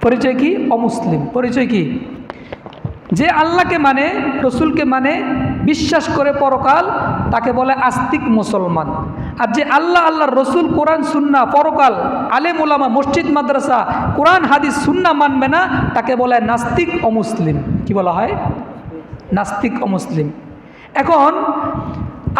পরিচয় কি? অমুসলিম। পরিচয় কি? যে আল্লাহকে মানে রসুলকে মানে বিশ্বাস করে পরকাল, তাকে বলে আস্তিক মুসলমান। আর যে আল্লাহ আল্লাহ রসুল, কোরআন, সুন্না, পরকাল, আলেম ওলামা মসজিদ, মাদ্রাসা, কোরআন, হাদিস, সুন্না মানবে না, তাকে বলে নাস্তিক অমুসলিম। কি বলা হয়? নাস্তিক অমুসলিম। এখন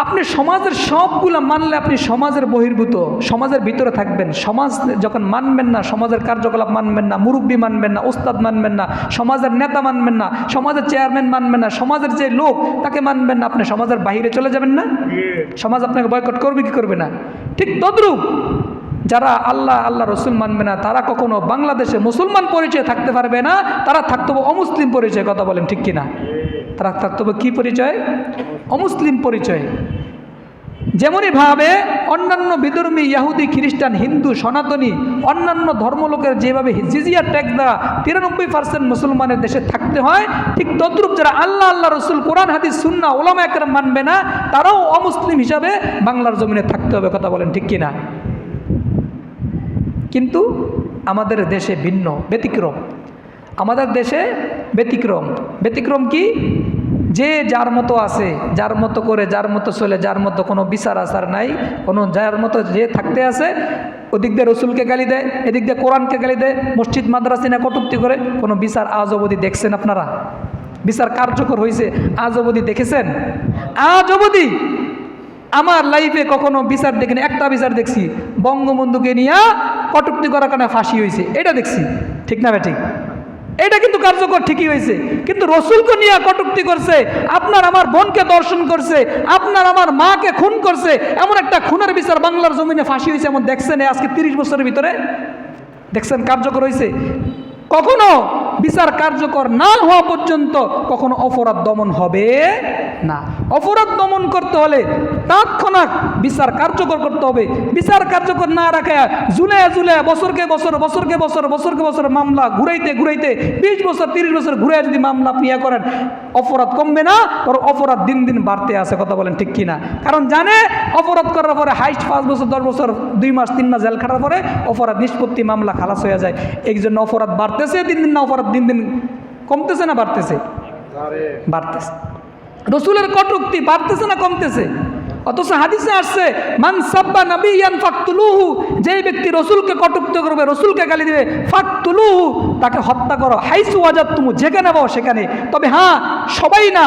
আপনি সমাজের সবগুলো মানলে আপনি সমাজের বহির্ভূত, সমাজের ভিতরে থাকবেন। সমাজ যখন মানবেন না, সমাজের কার্যকলাপ মানবেন না, মুরব্বী মানবেন না, ওস্তাদ মানবেন না, সমাজের নেতা মানবেন না, সমাজের চেয়ারম্যান মানবেন না, সমাজের যে লোক তাকে মানবেন না, আপনি সমাজের বাইরে চলে যাবেন না? সমাজ আপনাকে বয়কট করবে কি করবে না? ঠিক তদ্রুপ যারা আল্লাহ আল্লাহ রসুল মানবে না, তারা কখনো বাংলাদেশে মুসলমান পরিচয় থাকতে পারবে না, তারা থাকতে অমুসলিম পরিচয়, কথা বলেন ঠিক কিনা? তারা থাকতে কী পরিচয়? অমুসলিম পরিচয়। যেমনইভাবে অন্যান্য বিধর্মী ইয়াহুদি খ্রিস্টান, হিন্দু, সনাতনী, অন্যান্য ধর্মলোকের যেভাবে জিজিয়া ট্যাক্স দেওয়া তিরানব্বই পার্সেন্ট মুসলমানের দেশে থাকতে হয়, ঠিক তদ্রুপ যারা আল্লাহ আল্লাহ রসুল, কোরআন, হাদিস সুন্না ওলামা একরাম মানবে না, তারাও অমুসলিম হিসাবে বাংলার জমিনে থাকতে হবে, কথা বলেন ঠিক কিনা? কিন্তু আমাদের দেশে ভিন্ন, ব্যতিক্রম। আমাদের দেশে ব্যতিক্রম। ব্যতিক্রম কি? যে যার মতো আছে, যার মতো করে, যার মতো চলে, যার মতো কোনো বিচার আচার নাই, কোনো যার মতো যে থাকতে আছে, ওদিক দিয়ে রসুলকে গালি দেয়, এদিক দিয়ে কোরআনকে গালি দেয়, মসজিদ মাদ্রাসিনা কটুক্তি করে, কোনো বিচার আজ অবধি দেখছেন আপনারা? বিচার কার্যকর হয়েছে, আজ অবধি দেখেছেন? আজ অবধি আমার লাইফে কখনো বিচার দেখিনি, একটা বিচার দেখছি, বঙ্গবন্ধুকে নিয়ে কটুক্তি করার কারণে ফাঁসি হয়েছে, এটা দেখছি, ঠিক না ঠিক? এটা কিন্তু কার্যকর ঠিকই হয়েছে। কিন্তু রসুলকে নিয়ে কটুক্তি করছে, আপনার আমার বোনকে দর্শন করছে, আপনার আমার মাকে খুন করছে, এমন একটা খুনের বিচার বাংলার জমিনে ফাঁসি হয়েছে এমন দেখছেন আজকে তিরিশ বছরের ভিতরে? দেখছেন কার্যকর হয়েছে? কখনো বিচার কার্যকর না হওয়া পর্যন্ত কখনো অপরাধ দমন হবে? না। অপরাধ দমন করতে হলে তাৎক্ষণাৎ বিচার কার্যকর করতে হবে। বিচার কার্যকর না রাখা জুলে জুলে বছরকে বছর বছরকে বছর বছরকে বছর মামলা ঘুরাইতে ঘুরাইতে বিশ বছর তিরিশ বছর ঘুরে যদি মামলা আপনি ইয়ে করেন অপরাধ কমবে না ওর অপরাধ দিন দিন বাড়তে আছে কথা বলেন ঠিক কিনা। কারণ জানে অপরাধ করার পরে হাইস্ট পাঁচ বছর দশ বছর দুই মাস তিন মাস জেল খাটার পরে অপরাধ নিষ্পত্তি মামলা খালাস হয়ে যায়। এই জন্য অপরাধ বাড়তেছে দিন দিন না অপরাধ দিন দিন কমতেছে না বাড়তেছে। বাড়তেছে। রসুলের কটুক্তি বাড়তেছে না কমতেছে? অথচ হাদিসে আসছে, মান সাব্বা নাবিয়ান ফাকতুলুহু যেই ব্যক্তি রসুলকে কটুক্তি করবে, রসুলকে গালি দিবে, ফাকতুলুহু তাকে হত্যা করো। হাইসু আজাদ তুমু যেখানে পাও সেখানে। তবে হ্যাঁ সবাই না,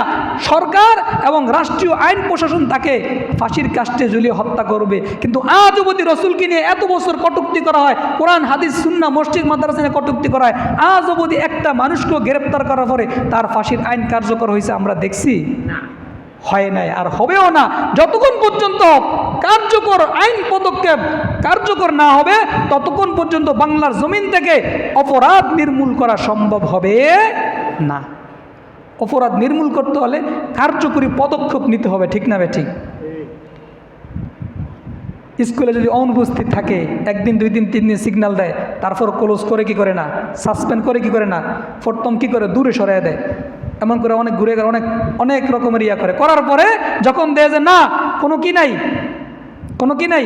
সরকার এবং রাষ্ট্রীয় আইন প্রশাসন তাকে ফাঁসির কাস্টে ঝুলিয়ে হত্যা করবে। কিন্তু আজ অবধি রসুলকে নিয়ে এত বছর কটুক্তি করা হয়, কোরআন, হাদিস সুন্না মসজিদ, মাদ্রাসা কটুক্তি করা হয়, আজ অবধি একটা মানুষকেও গ্রেপ্তার করার পরে তার ফাঁসির আইন কার্যকর হয়েছে আমরা দেখছি। হয় নাই আর হবেও না। যতক্ষণ পর্যন্ত কার্যকর আইন পদক্ষেপ কার্যকর না হবে, ততক্ষণ পর্যন্ত বাংলার জমিন থেকে অপরাধ নির্মূল করা সম্ভব হবে না। অপরাধ নির্মূল করতে হলে কার্যকরী পদক্ষেপ নিতে হবে, ঠিক না ঠিক স্কুলে যদি অনুপস্থিত থাকে, একদিন, দুই দিন, তিন দিন সিগন্যাল দেয়, তারপর ক্লোজ করে কি করে না? সাসপেন্ড করে কি করে না? প্রথম কি করে? দূরে সরাই দেয়। এমন করে অনেক ঘুরে গেলে, অনেক অনেক রকমের ইয়া করে। করার পরে যখন দেয় যে না, কোনো কি নাই, কোনো কি নাই,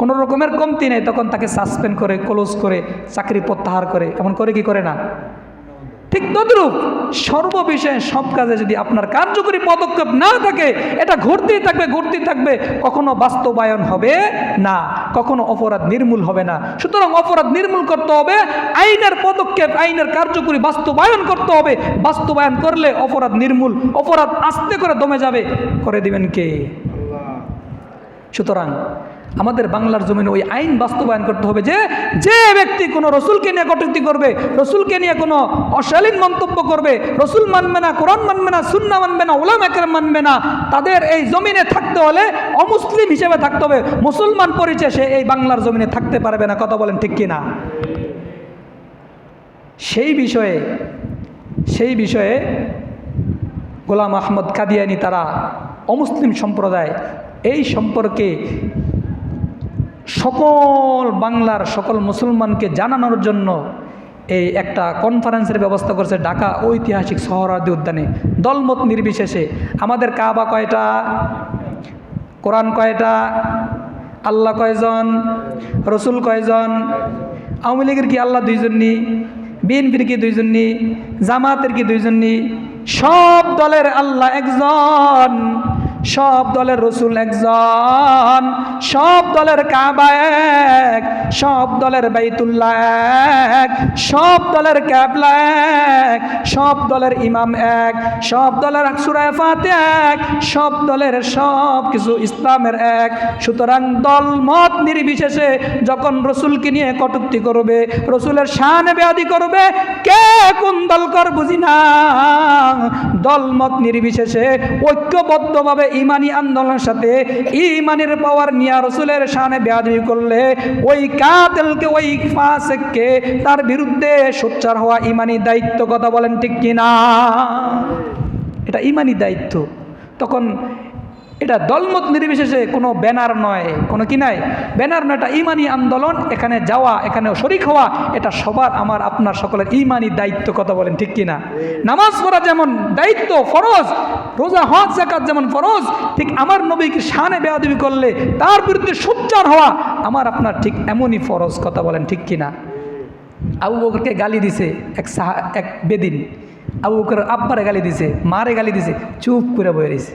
কোনো রকমের কমতি নেই, তখন তাকে সাসপেন্ড করে ক্লোজ করে চাকরি প্রত্যাহার করে। এমন করে কি করে না? ঠিক তদ্রূপ সর্ববিষয়ে সব কাজে যদি আপনার কার্যকরী পদক্ষেপ না থাকে এটা ঘুরতেই থাকবে ঘুরতেই থাকবে কখনো বাস্তবায়ন হবে না কখনো অপরাধ নির্মূল হবে না। সুতরাং অপরাধ নির্মূল করতে হবে আইনের পদক্ষেপ আইনের কার্যকরী বাস্তবায়ন করতে হবে। বাস্তবায়ন করলে অপরাধ নির্মূল অপরাধ আস্তে করে দমে যাবে। করে দিবেন কে? সুতরাং আমাদের বাংলার জমিনে ওই আইন বাস্তবায়ন করতে হবে যে যে ব্যক্তি কোনো রসুলকে নিয়ে কটূক্তি করবে, রসুলকে নিয়ে কোনো অশালীন মন্তব্য করবে, রসুল মানবে না, কোরআন মানবে না, সুন্না মানবে না ওলাম একরাম মানবে না, তাদের এই জমিনে থাকতে হলে অমুসলিম হিসেবে থাকতে হবে, মুসলমান পরিচয় সে এই বাংলার জমিনে থাকতে পারবে না, কথা বলেন ঠিক কিনা? সেই বিষয়ে সেই বিষয়ে গোলাম আহমদ কাদিয়ানি তারা অমুসলিম সম্প্রদায় এই সম্পর্কে সকল বাংলার সকল মুসলমানকে জানানোর জন্য এই একটা কনফারেন্সের ব্যবস্থা করছে ঢাকা ঐতিহাসিক সোহরাদি উদ্যানে। দলমত নির্বিশেষে। আমাদের কাবা কয়টা? কোরআন কয়টা? আল্লাহ কয়জন? রসুল কয়জন? আওয়ামী লীগের কি আল্লাহ দুইজন নি? বিএনপির কি দুইজন নি? জামাতের কি দুইজন নি? সব দলের আল্লাহ একজন। সব দলের রসুল একজন, সব দলের কাবা এক, সব দলের বাইতুল্লাহ এক, সব দলের ক্যাবলা এক, সব দলের ইমাম এক, সব দলের সুরায় ফাতে এক, সব দলের সব কিছু ইসলামের এক। সুতরাং দল মত নির্বিশেষে যখন রসুলকে নিয়ে কটুক্তি করবে, রসুলের শানে বেয়াদি করবে, কে কোন দল কর বুঝি না। দল মত নির্বিশেষে ঐক্যবদ্ধভাবে ইমানি আন্দোলনের সাথে ইমানের পাওয়ার নিয়া রসুলের সামনে বেয়াদি করলে ওই কাতেলকে, ওই ফাঁসকে তার বিরুদ্ধে সোচ্চার হওয়া ইমানি দায়িত্ব কথা বলেন ঠিক কিনা? এটা ইমানি দায়িত্ব। তখন এটা দলমত নির্বিশেষে কোনো ব্যানার নয়, কোনো কি নাই? ব্যানার নয়, এটা ইমানি আন্দোলন, এখানে যাওয়া এখানে শরিক হওয়া, এটা সবার আমার, আপনার সকলের ইমানি দায়িত্ব, কথা বলেন ঠিক কিনা? নামাজ পড়া যেমন দায়িত্ব, ফরজ, রোজা, হজ জাকাত যেমন ফরজ, ঠিক আমার নবীকে শানে বেয়াদবি করলে তার বিরুদ্ধে সোচ্চার হওয়া আমার আপনার ঠিক এমনই ফরজ, কথা বলেন ঠিক কিনা? আবু বকরকে গালি দিছে এক সাহা, এক বেদিন। আবু বকর আব্বারে গালি দিছে, মারে গালি দিছে, চুপ করে বয়ে রয়েছে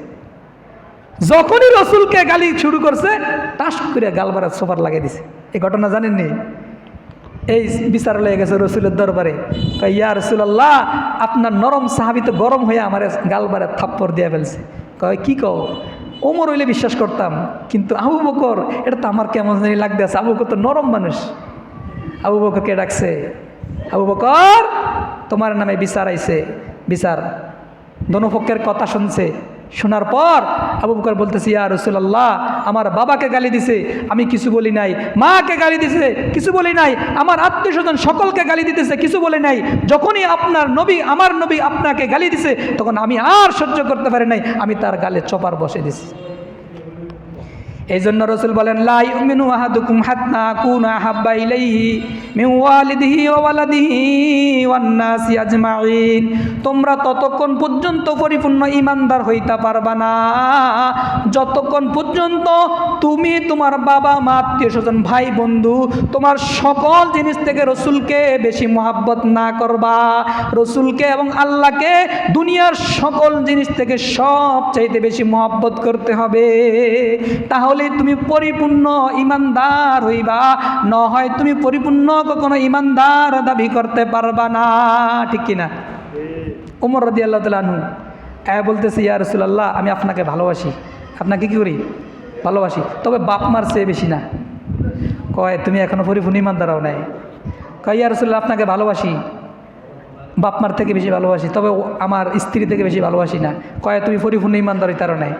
যখনই রসুলকে গালি শুরু করছে টাস করে গালবারা সোফার লাগিয়ে দিছে। এই ঘটনা জানেননি? এই বিচার লেগে গেছে রসুলের দরবারে। ইয়া রসুলাল্লাহ, আপনার নরম সাহাবি তো গরম হয়ে আমার গালবারে থাপ্পড় দিয়ে ফেলছে। কয়, কি কও? ওমর হইলে বিশ্বাস করতাম, কিন্তু আবু বকর, এটা তো আমার কেমন জানি লাগতেছে আবু বকর তো নরম মানুষ। আবু বকরকে ডাকছে? আবু বকর, তোমার নামে বিচার আইছে। বিচার, দোনো পক্ষের কথা শুনছে। শোনার পর আবু বকর বলতেছি, ইয়া রসুল্লাহ আমার বাবাকে গালি দিছে, আমি কিছু বলি নাই। মাকে গালি দিছে, কিছু বলি নাই। আমার আত্মীয় স্বজন সকলকে গালি দিতেছে, কিছু বলি নাই। যখনই আপনার নবী, আমার নবী আপনাকে গালি দিছে, তখন আমি আর সহ্য করতে পারি নাই, আমি তার গালে চপার বসে দিছি। এই জন্য রসুল বলেন লাই উমিনু আহাদুকুম হাত্তা কুনা হাব্বা ইলাইহি ওয়ালিদিহি ওয়া ওয়ালাদিহি ওয়ান নাসি আজমাইন তোমরা ততক্ষণ পর্যন্ত পরিপূর্ণ ইমানদার হইতে পারবা না। যতক্ষণ পর্যন্ত তুমি তোমার বাবা, মা, আত্মীয় স্বজন, ভাই, বন্ধু, তোমার সকল জিনিস থেকে রসুলকে বেশি মোহাব্বত না করবা। রসুলকে এবং আল্লাহকে দুনিয়ার সকল জিনিস থেকে সব চাইতে বেশি মোহাব্বত করতে হবে। তাহলে তুমি পরিপূর্ণ ইমানদার হইবা। ন হয় তুমি পরিপূর্ণ কখনো ইমানদার দাবি করতে পারবা না। ঠিক কিনা উমর রদি আল্লাহ তালু এ বলতেছি, ইয়া রসুলাল্লাহ, আমি আপনাকে ভালোবাসি। আপনাকে কি করি? ভালোবাসি। তবে বাপ মার চেয়ে বেশি না। কয়, তুমি এখনও পরিপূর্ণ ইমানদারাও নাই। কয়, ইয়া রসুল্লাহ আপনাকে ভালোবাসি। বাপমার থেকে বেশি ভালোবাসি, তবে আমার স্ত্রী থেকে বেশি ভালোবাসি না। কয়ে, তুমি পরিপূর্ণ ইমানদারি তার নেই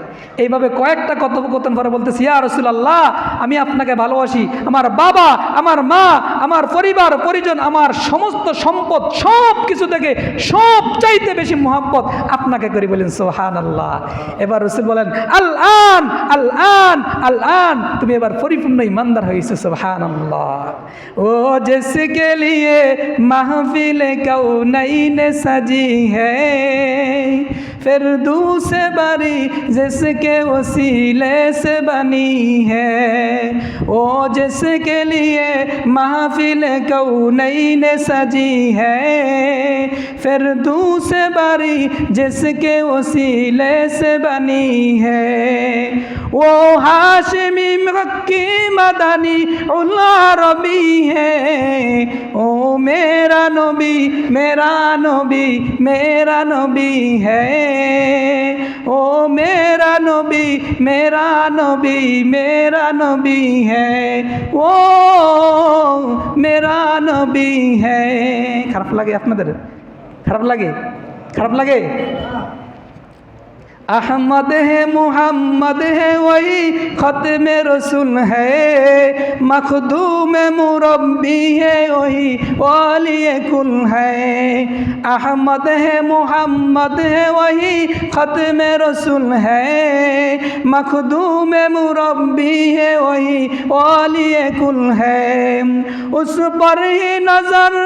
এইভাবে কয়েকটা কথোপকথন করে বলতেছি, ইয়া রসুলাল্লাহ, আমি আপনাকে ভালোবাসি। আমার বাবা, আমার মা, আমার পরিবার, পরিজন, আমার সমস্ত সম্পদ সব কিছু থেকে সব চাইতে বেশি মোহাম্মত আপনাকে করি বলেন সোহান আল্লাহ এবার রসুল বলেন আল আন আল আন আল আন তুমি এবার পরিপূর্ণ ইমানদার হয়েছো সোহান আল্লাহ ও জেসে কেলিয়ে মাহফিলে কাউ নাই कौनैन सजी है। फिर दूसरे बरी जिसके वसीले से बनी है। ओ, जिसके लिए महफिल कौनैन सजी है। फिर दूसरे बरी जिसके वसीले से बनी है। वो हाशमी मक्की मदनी उल्ला रबी है। ओ, मेरा नबी मेरा नबी मेरा नबी है। ओ मेरा नबी मेरा नबी मेरा नबी है ओ मेरा नबी है খারাপ লাগে আপনাদের খারাপ লাগে খারাপ লাগে احمد ہے محمد ہے وہی ختم رسول ہے مخدوم مربی ہے وہی والی کل ہے احمد ہے محمد ہے وہی ختم رسول ہے مخدوم مربی ہے وہی والی کل ہے اس پر ہی نظر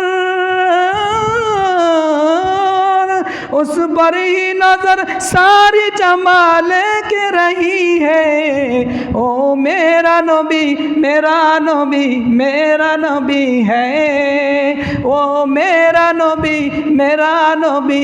उस पर ही नज़र सारी जमाल के रही है। ओ मेरा नबी मेरा नबी मेरा नबी है। ओ मेरा नबी मेरा नबी।